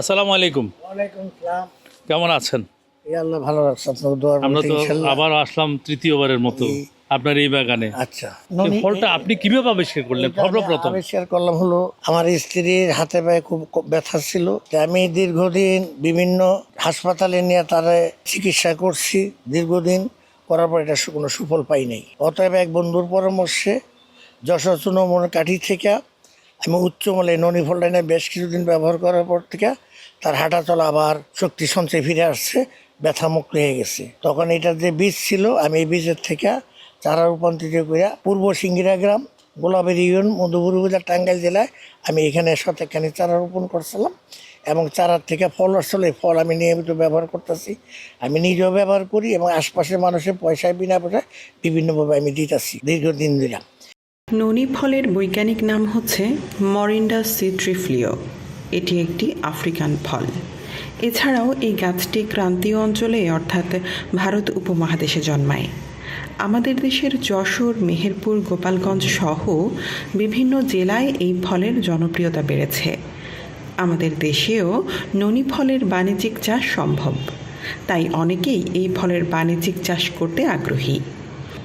আসসালামু আলাইকুম। কেমন আছেন? ভালো রাখছে আমরা তো আবার আসলাম তৃতীয়বারের মতো আপনার এই বাগানে। আচ্ছা। ফলটা আপনি কীভাবে আবিষ্কার করলেন? সর্বপ্রথম। আবিষ্কার করলাম হলো আমার স্ত্রীর হাতে পায়ে খুব ব্যথা ছিল। আমি দীর্ঘদিন বিভিন্ন হাসপাতালে নিয়ে তারা চিকিৎসা করছি। দীর্ঘদিন করার পর এটা কোনো সুফল পাই নাই। অতএব এক বন্ধুর পরামর্শে যশোর চুনমন কাঠি থেকে আমি উচ্চমূল্যে ননি ফলটা এনে বেশ কিছুদিন ব্যবহার করার পর থেকে তার হাঁটা চলা আবার শক্তি সঞ্চয় ফিরে আসছে ব্যথা মুক্ত হয়ে গেছে। তখন এটার যে বীজ ছিল, আমি এই বীজের থেকে চারা রূপান্তরিত করে পূর্ব সিঙ্গিরা গ্রাম, গোলাপের ইউন মধুপুর উপজেলা টাঙ্গাইল জেলায় আমি এখানে শতেকখানি চারা রোপণ করছিলাম এবং চারার থেকে ফল আসলে, ফল আমি নিয়মিত ব্যবহার করতেছি। আমি নিজেও ব্যবহার করি এবং আশপাশের মানুষের পয়সায়, বিনা পয়সায় বিভিন্নভাবে আমি দিতেছি দীর্ঘদিন ধরে। ননি ফলের বৈজ্ঞানিক নাম হচ্ছে মরিন্ডা সিট্রিফ্লিও এটি একটি আফ্রিকান ফল। এছাড়াও এই গাছটি ক্রান্তীয় অঞ্চলে, অর্থাৎ ভারত উপমহাদেশে জন্মায়। আমাদের দেশের যশোর, মেহেরপুর, গোপালগঞ্জ সহ বিভিন্ন জেলায় এই ফলের জনপ্রিয়তা বেড়েছে। আমাদের দেশেও ননি ফলের বাণিজ্যিক চাষ সম্ভব। তাই অনেকেই এই ফলের বাণিজ্যিক চাষ করতে আগ্রহী।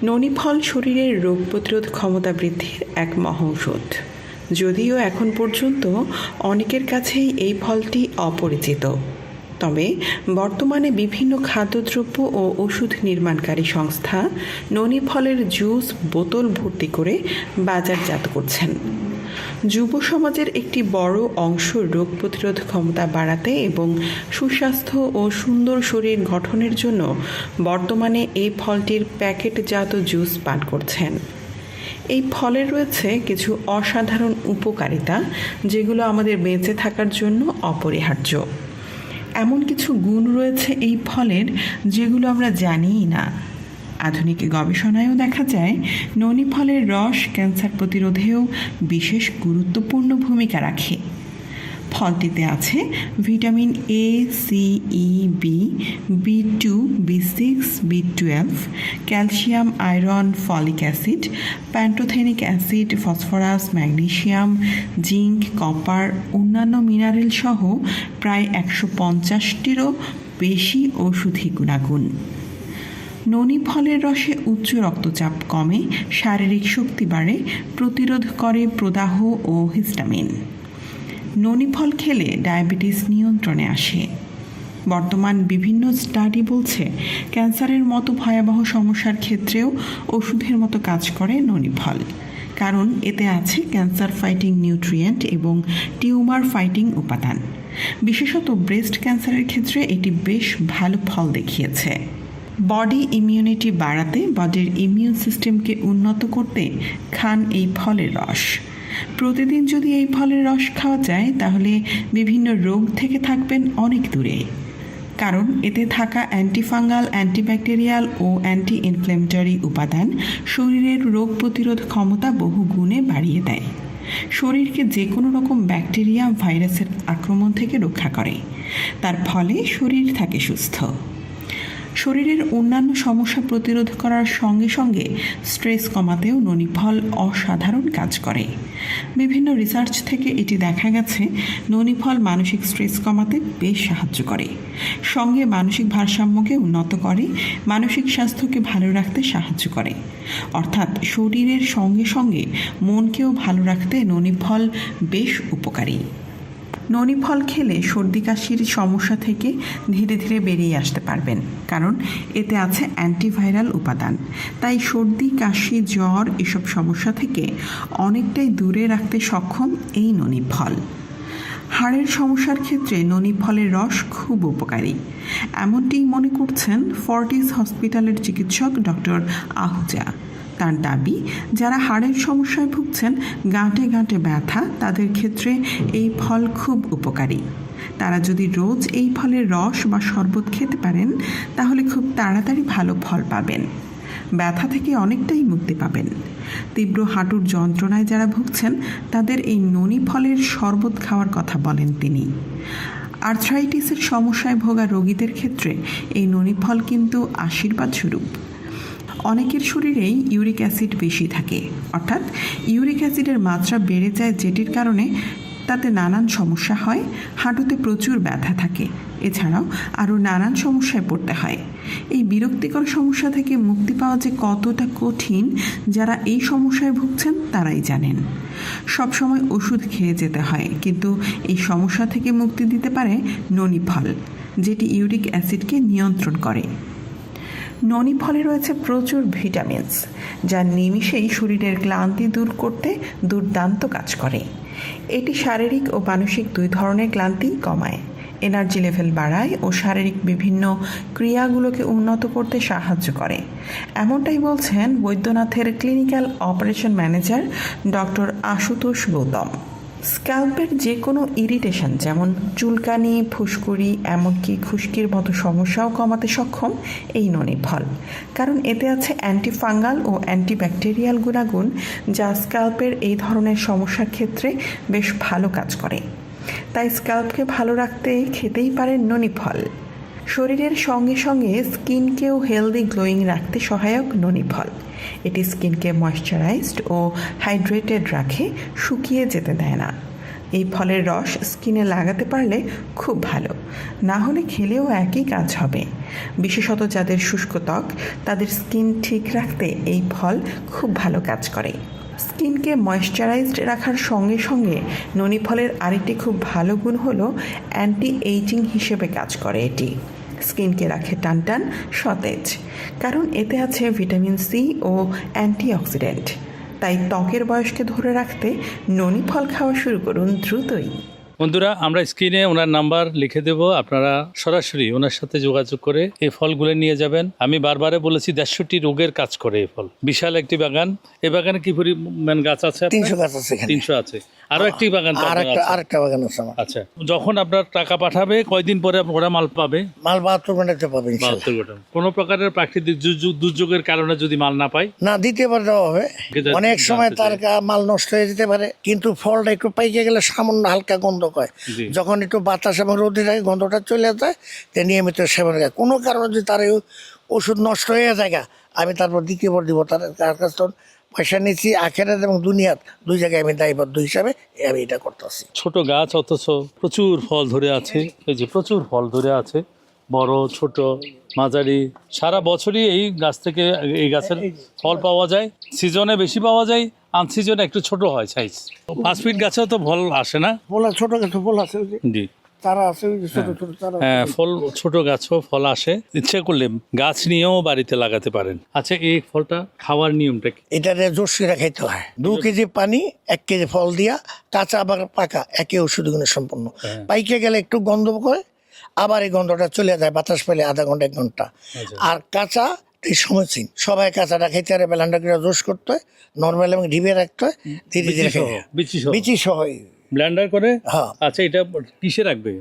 ননি ফল শরীরের রোগ প্রতিরোধ ক্ষমতা বৃদ্ধির এক মহৌষধ। যদিও এখন পর্যন্ত অনেকের কাছেই এই ফলটি অপরিচিত। তবে বর্তমানে বিভিন্ন খাদ্যদ্রব্য ও ওষুধ নির্মাণকারী সংস্থা ননি ফলের জুস বোতল ভর্তি করে বাজারজাত করছেন। যুব সমাজের একটি বড় অংশ রোগ প্রতিরোধ ক্ষমতা বাড়াতে এবং সুস্বাস্থ্য ও সুন্দর শরীর গঠনের জন্য বর্তমানে এই ফলটির প্যাকেটজাত জুস পান করছেন। এই ফলের রয়েছে কিছু অসাধারণ উপকারিতা, যেগুলো আমাদের বেঁচে থাকার জন্য অপরিহার্য। এমন কিছু গুণ রয়েছে এই ফলের, যেগুলো আমরা জানিই না। আধুনিক গবেষণায়ও দেখা যায়, ননি ফলের রস ক্যান্সার প্রতিরোধেও বিশেষ গুরুত্বপূর্ণ ভূমিকা রাখে। ফলটিতে আছে vitamin A C E B B two B six B twelve calcium, iron, folic acid, pantothenic acid, phosphorus magnesium zinc, copper, অন্যান্য মিনারেল সহ প্রায় একশো পঞ্চাশটিরও বেশি ঔষধি গুণাগুণ। ননি ফলের রসে উচ্চ রক্তচাপ কমে, শারীরিক শক্তি বাড়ে, প্রতিরোধ করে প্রদাহ ও হিস্টামিন। ননি ফল খেলে ডায়াবেটিস নিয়ন্ত্রণে আসে। বর্তমান বিভিন্ন স্টাডি বলছে, ক্যান্সারের মতো ভয়াবহ সমস্যার ক্ষেত্রেও ওষুধের মতো কাজ করে ননি ফল কারণ এতে আছে ক্যান্সার ফাইটিং নিউট্রিয়েন্ট এবং টিউমার ফাইটিং উপাদান। বিশেষত ব্রেস্ট ক্যান্সারের ক্ষেত্রে এটি বেশ ভালো ফল দেখিয়েছে। বডি ইমিউনিটি বাড়াতে বডির ইমিউন সিস্টেমকে উন্নত করতে খান এই ফলের রস। প্রতিদিন যদি এই ফলের রস খাওয়া যায়, তাহলে বিভিন্ন রোগ থেকে থাকবেন অনেক দূরে। কারণ এতে থাকা অ্যান্টিফাঙ্গাল অ্যান্টিব্যাকটেরিয়াল ও অ্যান্টি ইনফ্লেমেটরি উপাদান শরীরের রোগ প্রতিরোধ ক্ষমতা বহু গুণে বাড়িয়ে দেয়। শরীরকে যে কোনো রকম ব্যাকটেরিয়া ভাইরাসের আক্রমণ থেকে রক্ষা করে। তার ফলে শরীর থাকে সুস্থ। শরীরের অন্যান্য সমস্যা প্রতিরোধ করার সঙ্গে সঙ্গে স্ট্রেস কমাতেও ননি ফল অসাধারণ কাজ করে। বিভিন্ন রিসার্চ থেকে এটি দেখা গেছে ননি ফল মানসিক স্ট্রেস কমাতে বেশ সাহায্য করে। সঙ্গে মানসিক ভারসাম্যকে উন্নত করে, মানসিক স্বাস্থ্যকে ভালো রাখতে সাহায্য করে। অর্থাৎ শরীরের সঙ্গে সঙ্গে মনকেও ভালো রাখতে ননি ফল বেশ উপকারী। ননি ফল খেলে সর্দি কাশির সমস্যা থেকে ধীরে ধীরে বেরিয়ে আসতে পারবেন, কারণ এতে আছে অ্যান্টিভাইরাল উপাদান। তাই সর্দি, কাশি, জ্বর এসব সমস্যা থেকে অনেকটাই দূরে রাখতে সক্ষম এই ননি ফল হাড়ের সমস্যার ক্ষেত্রে ননি ফলের রস খুব উপকারী। এমনটি মনে করছেন ফর্টিস হসপিটালের চিকিৎসক ডক্টর আহুজা। তার দাবি, যারা হাড়ের সমস্যায় ভুগছেন, গাঁটে গাঁটে ব্যথা, তাদের ক্ষেত্রে এই ফল খুব উপকারী। তারা যদি রোজ এই ফলের রস বা শরবত খেতে পারেন, তাহলে খুব তাড়াতাড়ি ভালো ফল পাবেন। ব্যথা থেকে অনেকটাই মুক্তি পাবেন। তীব্র হাঁটুর যন্ত্রণায় যারা ভুগছেন, তাদের এই ননি ফলের শরবত খাওয়ার কথা বলেন তিনি। আর্থ্রাইটিসের সমস্যায় ভোগা রোগীদের ক্ষেত্রে এই ননি ফল কিন্তু আশীর্বাদ স্বরূপ অনেকের শরীরেই ইউরিক অ্যাসিড বেশি থাকে। অর্থাৎ ইউরিক অ্যাসিডের মাত্রা বেড়ে যায় যেটির কারণে তাতে নানান সমস্যা হয়, হাঁটুতে প্রচুর ব্যথা থাকে। এছাড়াও আরও নানান সমস্যায় পড়তে হয়। এই বিরক্তিকর সমস্যা থেকে মুক্তি পাওয়া যে কতটা কঠিন যারা এই সমস্যায় ভুগছেন তারাই জানেন। সবসময় ওষুধ খেয়ে যেতে হয়, কিন্তু এই সমস্যা থেকে মুক্তি দিতে পারে ননি ফল যেটি ইউরিক অ্যাসিডকে নিয়ন্ত্রণ করে। ননি ফলে রয়েছে প্রচুর ভিটামিনস, যা নিমিষেই শরীরের ক্লান্তি দূর করতে দুর্দান্ত কাজ করে। এটি শারীরিক ও মানসিক দুই ধরনের ক্লান্তি কমায়। এনার্জি লেভেল বাড়ায় ও শারীরিক বিভিন্ন ক্রিয়াগুলোকে উন্নত করতে সাহায্য করে। এমনটাই বলছেন বৈদ্যনাথের clinical operation manager doctor Ashutosh Gautam. স্ক্যাল্পের যে কোনো ইরিটেশন, যেমন চুলকানি, ফুসকুড়ি, এমনকি খুশকির মতো সমস্যাও কমাতে সক্ষম এই ননি ফল কারণ এতে আছে অ্যান্টিফাঙ্গাল ও অ্যান্টিব্যাকটেরিয়াল গুণাগুণ, যা স্ক্যাল্পের এই ধরনের সমস্যার ক্ষেত্রে বেশ ভালো কাজ করে। তাই স্ক্যাল্পকে ভালো রাখতে খেতেই পারেন ননি ফল শরীরের সঙ্গে সঙ্গে স্কিনকেও হেলদি গ্লোয়িং রাখতে সহায়ক ননি ফল এটি স্কিনকে ময়শ্চারাইজড ও হাইড্রেটেড রাখে, শুকিয়ে যেতে দেয় না। এই ফলের রস স্কিনে লাগাতে পারলে খুব ভালো। না হলে খেলেও একই কাজ হবে। বিশেষত যাদের শুষ্ক ত্বক, তাদের স্কিন ঠিক রাখতে এই ফল খুব ভালো কাজ করে। স্কিনকে ময়শ্চারাইজড রাখার সঙ্গে সঙ্গে ননি ফলের আরেকটি খুব ভালো গুণ হলো অ্যান্টি এইজিং হিসেবে কাজ করে এটি। স্কিনকে রাখে টানটান সতেজ। কারণ এতে আছে ভিটামিন সি ও অ্যান্টিঅক্সিডেন্ট। তাই ত্বকের বয়সকে ধরে রাখতে ননি ফল খাওয়া শুরু করুন দ্রুতই। বন্ধুরা আমরা স্ক্রিনে ওনার নাম্বার লিখে দেব। আপনারা সরাসরি ওনার সাথে যোগাযোগ করে এই ফলগুলো নিয়ে যাবেন। আমি বারবারে বলেছি দেড়শোটি রোগের কাজ করে এই ফল। বিশাল একটি বাগান। এই বাগানে কি পরিমাণ গাছ আছে তিনশো গাছ আছে তিনশো আছে। আরও একটি বাগান তো আর আপনার একটা আছে। আর একটা বাগান আছে আচ্ছা যখন আপনার টাকা পাঠাবে কয়দিন পরে ওরা মাল পাবে? মাল বাহাত্তর ঘন্টাতে পাবে বাহাত্তর ঘণ্টা। কোনো প্রকারের প্রাকৃতিক দুর্যোগের কারণে যদি মাল না পাই না দ্বিতীয়বার দেওয়া হবে। অনেক সময় তার মাল নষ্ট হয়ে যেতে পারে কিন্তু ফলটা একটু পাইকে গেলে সামান্য হালকা গন্ধ হয় জি। যখন একটু বাতাস এবং রোদে থাকে গন্ধটা চলে যায় তে নিয়মিত সেবন করে। কোনো কারণে যদি তার এই ওষুধ নষ্ট হয়ে যায় আমি তারপর দ্বিতীয়বার দিব তার তার কাছ থেকে পয়সা নিচ্ছি আখেরাত এবং দুনিয়াত। দুই জায়গায় আমি দায়বদ্ধ হিসাবে আমি এটা করতেছি। ছোট গাছ অথচ প্রচুর ফল ধরে আছে। এই যে প্রচুর ফল ধরে আছে বড় ছোট মাঝারি। সারা বছরই এই গাছ থেকে এই গাছের ফল পাওয়া যায় সিজনে বেশি পাওয়া যায় আনসিজনে একটু ছোট হয় সাইজ পাঁচ ফিট গাছেও তো ফল আসে না? ফল ছোট গাছ ফল যে। জি। তারা আছে ছোট ছোট তারা হ্যাঁ ফল ছোট গাছও ফল আসে। ইচ্ছে করলে গাছ নিয়েও বাড়িতে লাগাতে পারেন। আচ্ছা এই ফলটা খাওয়ার নিয়মটা কি? এটারে জোশিরা খাইতে হয়। দু কেজি পানি এক কেজি ফল দিয়া কাঁচা আবার পাকা একই ওষুধ গুণে সম্পন্ন। হ্যাঁ। পাইকে গেলে একটু গন্ধ করে আবার এই গন্ধটা চলে যায় বাতাস পেলে আধা ঘণ্টা এক ঘণ্টা। আচ্ছা। আর কাঁচা এই সমীচীন সবাই কাঁচাটা খাইতে পারে বেলান্ডা করে রোজ করতে হয় নর্মাল এবং ঢিবে রাখতে হয় ধীরে ধীরে বিচি সহ, হয়। ব্লেন্ডার করে? হ্যাঁ। আচ্ছা এটা কিসে রাখবে?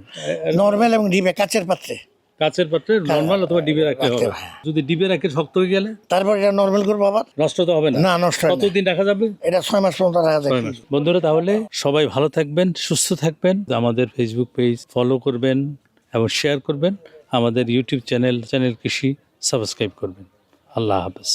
নর্মাল এবং ঢিবে কাচের পাত্রে। কাচের পাত্রে নর্মাল অথবা ডিবে রাখতে হবে? হবে। যদি ডিবে রাখে শক্ত হয়ে গেলে? তারপর এটা নর্মাল করব আবার? নষ্ট তো হবে না। না নষ্ট হয়। কতদিন রাখা যাবে? এটা ছয় মাস পর্যন্ত রাখা যাবে। বন্ধুরা তাহলে সবাই ভালো থাকবেন সুস্থ থাকবেন। আমাদের ফেসবুক পেজ ফলো করবেন এবং শেয়ার করবেন। আমাদের ইউটিউব চ্যানেল চ্যানেল কৃষি সাবস্ক্রাইব করবেন। আল্লাহ হাফেজ